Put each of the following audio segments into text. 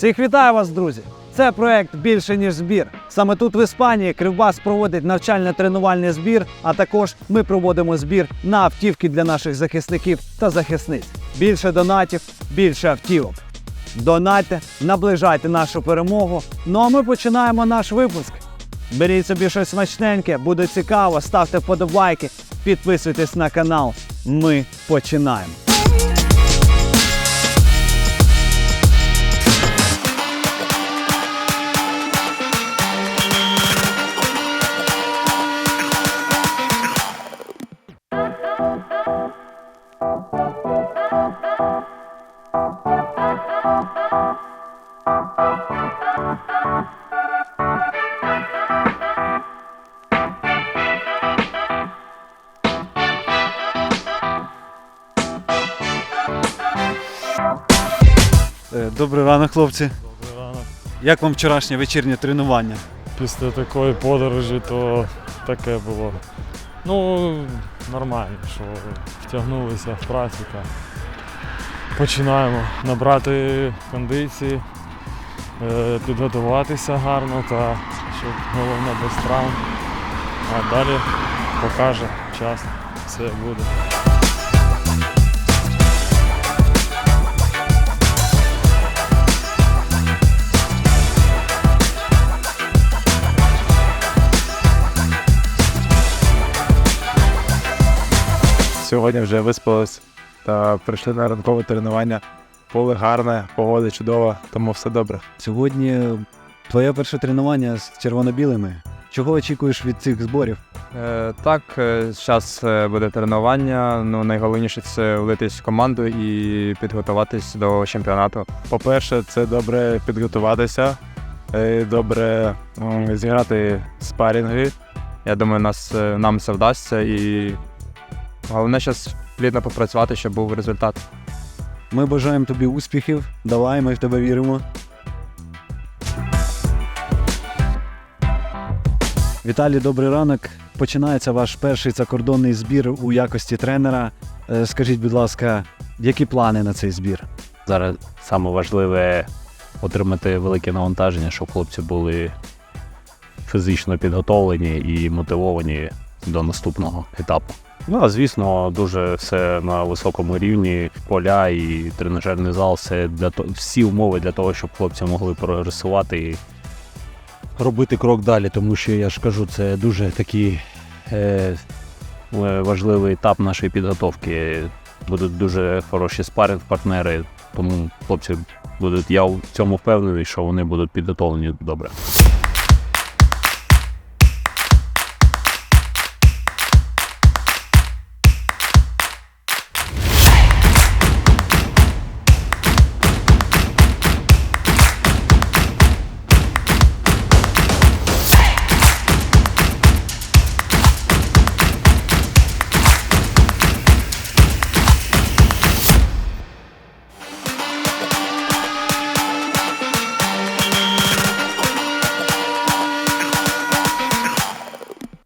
Всіх вітаю вас, друзі! Це проект більше ніж збір. Саме тут в Іспанії Кривбас проводить навчально-тренувальний збір, а також ми проводимо збір на автівки для наших захисників та захисниць. Більше донатів, більше автівок. Донатьте, наближайте нашу перемогу. Ну а ми починаємо наш випуск. Беріть собі щось смачненьке, буде цікаво, ставте вподобайки, підписуйтесь на канал. Ми починаємо. Добрий ранок, хлопці. Добрий ранок. Як вам вчорашнє вечірнє тренування? Після такої подорожі то таке було. Ну, нормально, що втягнулися в практику. Починаємо набрати кондиції, е, підготуватися гарно та щоб головне без травм. А далі покаже час, все буде. Сьогодні вже виспались та прийшли на ранкове тренування. Поле гарне, погода чудова, тому все добре. Сьогодні твоє перше тренування з червоно-білими. Чого очікуєш від цих зборів? Е, так, зараз буде тренування. Ну, найголовніше це влитись в команду і підготуватись до чемпіонату. По-перше, це добре підготуватися, е, добре зіграти спарінги. Я думаю, нас, е, нам це вдасться і головне зараз плідно попрацювати, щоб був результат. Ми бажаємо тобі успіхів. Давай, ми в тебе віримо. Віталій, добрий ранок. Починається ваш перший закордонний збір у якості тренера. Е, Скажіть, будь ласка, які плани на цей збір? Зараз саме важливе отримати велике навантаження, щоб хлопці були фізично підготовлені і мотивовані до наступного етапу. Ну а звісно, дуже все на високому рівні. Поля і тренажерний зал все для того, всі умови для того, щоб хлопці могли прогресувати і робити крок далі. Тому що я ж кажу, це дуже такий е, важливий етап нашої підготовки. Будуть дуже хороші спаринг-партнери, тому хлопці будуть. Я в цьому впевнений, що вони будуть підготовлені добре.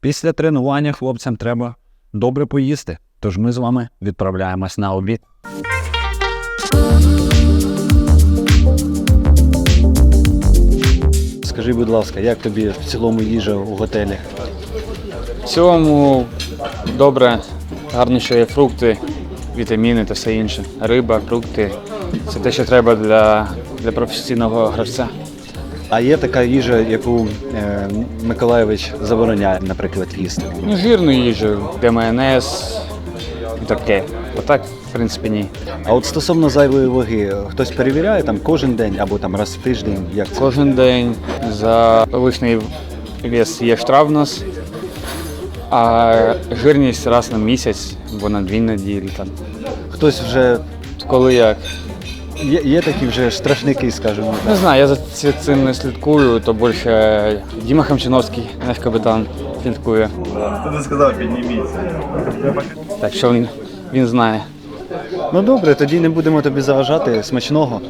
Після тренування хлопцям треба добре поїсти. Тож ми з вами відправляємось на обід. Скажи, будь ласка, як тобі в цілому їжа у готелі? В цілому добре, гарно, що є фрукти, вітаміни та все інше. Риба, фрукти це те, що треба для, для професійного гравця. А є така їжа, яку е, Миколаєвич забороняє, наприклад, їсти. Ну, жирну їжу, де майонез і таке. Отак, в принципі, ні. А от стосовно зайвої ваги, хтось перевіряє там кожен день або там раз в тиждень, як це? Кожен день за лишній вес є штраф у нас, а жирність раз на місяць або на дві неділі. Там. Хтось вже Коли як. Є, є такі вже штрафники, скажімо. так. Не знаю, я за ці- цим не слідкую, то більше Діма Хамчиновський, наш капітан, слідкує. Хто не сказав, підніміться. Так що він, він знає. Ну добре, тоді не будемо тобі заважати. Смачного.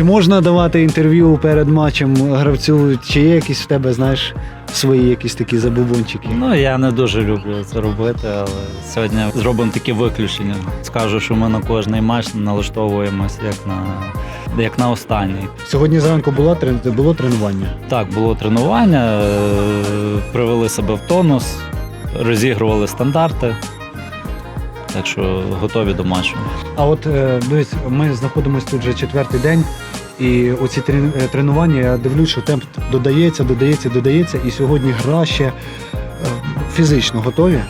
Чи можна давати інтерв'ю перед матчем гравцю, чи є якісь в тебе, знаєш, свої якісь такі забубончики. Ну, я не дуже люблю це робити, але сьогодні зробимо таке виключення. Скажу, що ми на кожний матч налаштовуємося як на, як на останній. Сьогодні зранку було, було тренування. Так, було тренування, е, привели себе в тонус, розігрували стандарти. Так що готові до матчу. А от е, дивись, ми знаходимося тут вже четвертий день, і оці е, тренування, я дивлюсь, що темп додається, додається, додається, і сьогодні гра ще е, фізично готові.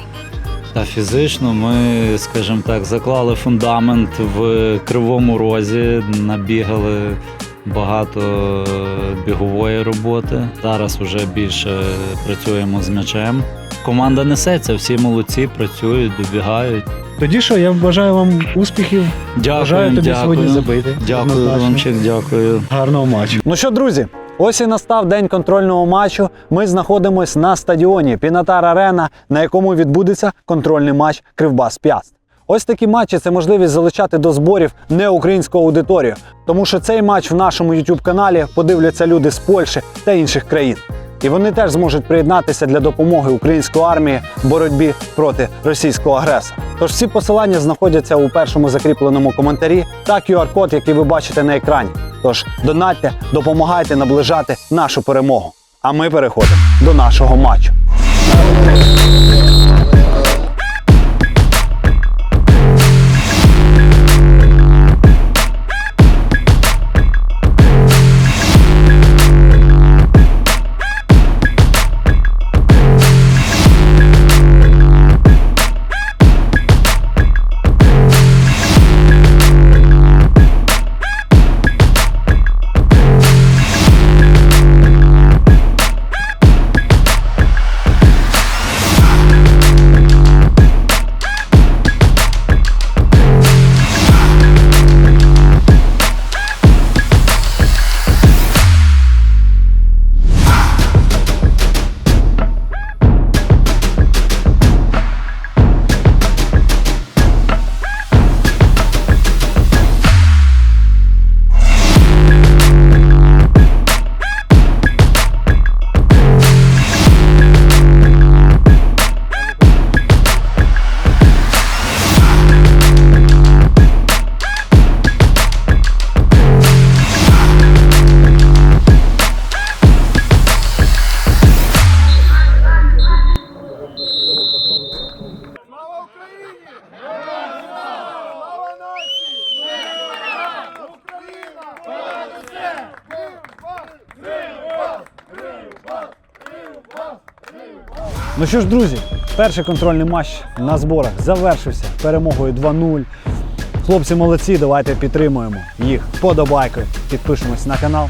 Та фізично ми, скажімо так, заклали фундамент в кривому розі, набігали багато бігової роботи. Зараз вже більше працюємо з м'ячем. Команда несеться, всі молодці, працюють, добігають. Тоді що, я бажаю вам успіхів. Дякую, бажаю тобі сьогодні дякую. забити. Дякую. Ромчик, дякую. Гарного матчу. Ну що, друзі, ось і настав день контрольного матчу. Ми знаходимося на стадіоні Пінатар Арена, на якому відбудеться контрольний матч Кривбас П'яст. Ось такі матчі це можливість залучати до зборів неукраїнську аудиторію, тому що цей матч в нашому youtube каналі подивляться люди з Польщі та інших країн. І вони теж зможуть приєднатися для допомоги української армії в боротьбі проти російського агресора. Тож всі посилання знаходяться у першому закріпленому коментарі та QR-код, який ви бачите на екрані. Тож донатьте, допомагайте наближати нашу перемогу. А ми переходимо до нашого матчу. Ну що ж, друзі, перший контрольний матч на зборах завершився перемогою 2-0. Хлопці молодці, давайте підтримуємо їх подобайкою. Підпишемось на канал.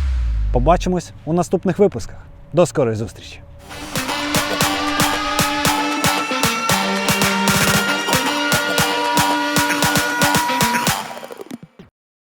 Побачимось у наступних випусках. До скорої зустрічі!